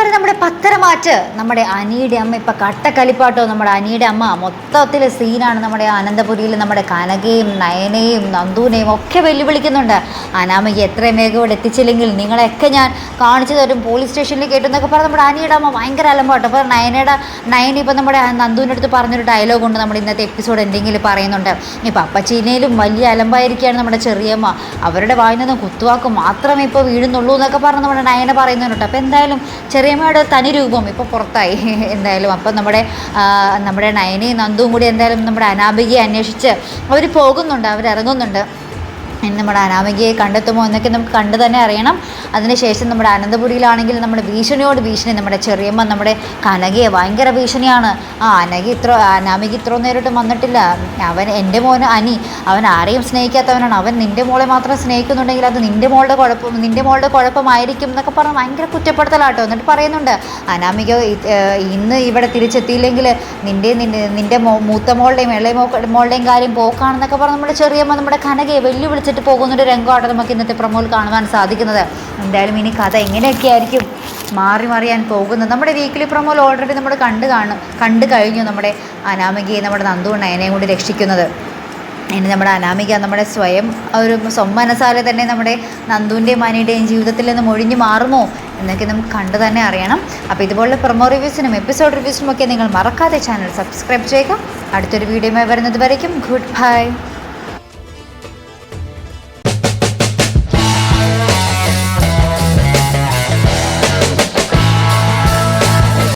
tarda cut നമ്മുടെ അനിയുടെ അമ്മ ഇപ്പം കട്ടക്കലിപ്പാട്ടോ നമ്മുടെ അനിയുടെ അമ്മ. മൊത്തത്തിൽ സീനാണ് നമ്മുടെ അനന്തപുരിയിൽ നമ്മുടെ കനകയും നയനയും നന്ദുവിനെയും ഒക്കെ വെല്ലുവിളിക്കുന്നുണ്ട്. അനാമയ്ക്ക് എത്രയും വേഗം ഇവിടെ എത്തിച്ചില്ലെങ്കിൽ നിങ്ങളെയൊക്കെ ഞാൻ കാണിച്ചു തരും പോലീസ് സ്റ്റേഷനിൽ കേട്ടെന്നൊക്കെ പറഞ്ഞ് നമ്മുടെ അനിയുടെ അമ്മ ഭയങ്കര അലമ്പാട്ടോ. അപ്പോൾ നയനയുടെ നയന ഇപ്പം നമ്മുടെ നന്ദുവിന്റെ അടുത്ത് പറഞ്ഞൊരു ഡയലോഗ് ഉണ്ട് നമ്മുടെ ഇന്നത്തെ എപ്പിസോഡ് എന്തെങ്കിലും പറയുന്നുണ്ട്. ഇപ്പം അപ്പച്ചീനയിലും വലിയ അലമ്പായിരിക്കുകയാണ് നമ്മുടെ ചെറിയമ്മ അവരുടെ വായിൽ നിന്ന് കുത്തുവാക്ക് മാത്രമേ ഇപ്പോൾ വീഴുന്നുള്ളൂ എന്നൊക്കെ പറഞ്ഞ് നമ്മുടെ നയന പറയുന്നുണ്ട്. അപ്പോൾ എന്തായാലും ചെറിയമ്മയുടെ തനി രൂപം ഇപ്പോൾ പുറത്തായി എന്തായാലും. അപ്പം നമ്മുടെ നമ്മുടെ നയനയും നന്ദുവും കൂടി എന്തായാലും നമ്മുടെ അനാമികയെ അന്വേഷിച്ച് അവർ പോകുന്നുണ്ട് അവരിറങ്ങുന്നുണ്ട് ഇനി നമ്മുടെ അനാമികയെ കണ്ടെത്തുമോ എന്നൊക്കെ നമുക്ക് കണ്ടു തന്നെ അറിയണം. അതിനുശേഷം നമ്മുടെ അനന്തപുരിയിലാണെങ്കിൽ നമ്മുടെ ഭീഷണിയോട് ഭീഷണി. നമ്മുടെ ചെറിയമ്മ നമ്മുടെ കനകയെ ഭയങ്കര ഭീഷണിയാണ്. ആ അനക ഇത്ര അനാമിക ഇത്ര നേരിട്ട് വന്നിട്ടില്ല. അവൻ എന്റെ മോന് അനി. അവൻ ആരെയും സ്നേഹിക്കാത്തവനാണ്. അവൻ നിന്റെ മോളെ മാത്രം സ്നേഹിക്കുന്നുണ്ടെങ്കിൽ അത് നിന്റെ മോളുടെ കുഴപ്പം നിന്റെ മോളുടെ കുഴപ്പമായിരിക്കും എന്നൊക്കെ പറഞ്ഞ് ഭയങ്കര കുറ്റപ്പെടുത്തലാട്ടോ. എന്നിട്ട് പറയുന്നുണ്ട് അനാമിക ഇന്ന് ഇവിടെ തിരിച്ചെത്തിയില്ലെങ്കിൽ നിന്റെ നിന്റെ മൂത്ത മോളുടെയും ഇളയ മോളുടെയും കാര്യം പോക്കാണെന്നൊക്കെ പറഞ്ഞ് നമ്മുടെ ചെറിയമ്മ നമ്മുടെ കനകയെ വെല്ലുവിളിച്ചിട്ട് പോകുന്നൊരു രംഗമാണ് നമുക്ക് ഇന്നത്തെ പ്രമോൽ കാണുവാൻ സാധിക്കുന്നത്. എന്തായാലും ഇനി കഥ എങ്ങനെയൊക്കെ ആയിരിക്കും മാറി മറിയാൻ പോകുന്നത്? നമ്മുടെ വീക്കിലി പ്രൊമോൽ ഓൾറെഡി നമ്മൾ കണ്ടു കാണും കണ്ടു കഴിഞ്ഞു നമ്മുടെ അനാമികയെ നമ്മുടെ നന്ദു നയനയും കൂടി രക്ഷിക്കുന്നത്. ഇനി നമ്മുടെ അനാമിക നമ്മുടെ സ്വയം ഒരു സ്വമനസാലെ തന്നെ നമ്മുടെ നന്ദുവിന്റെയും മാനയുടെയും ജീവിതത്തിൽ നിന്ന് ഒഴിഞ്ഞു മാറുമോ എന്നൊക്കെ നമുക്ക് കണ്ടു തന്നെ അറിയണം. അപ്പോൾ ഇതുപോലുള്ള പ്രൊമോ റിവ്യൂസിനും എപ്പിസോഡ് റിവ്യൂസിനും ഒക്കെ നിങ്ങൾ മറക്കാതെ ചാനൽ സബ്സ്ക്രൈബ് ചെയ്യുക. അടുത്തൊരു വീഡിയോയുമായി വരുന്നത് വരയ്ക്കും. Good bye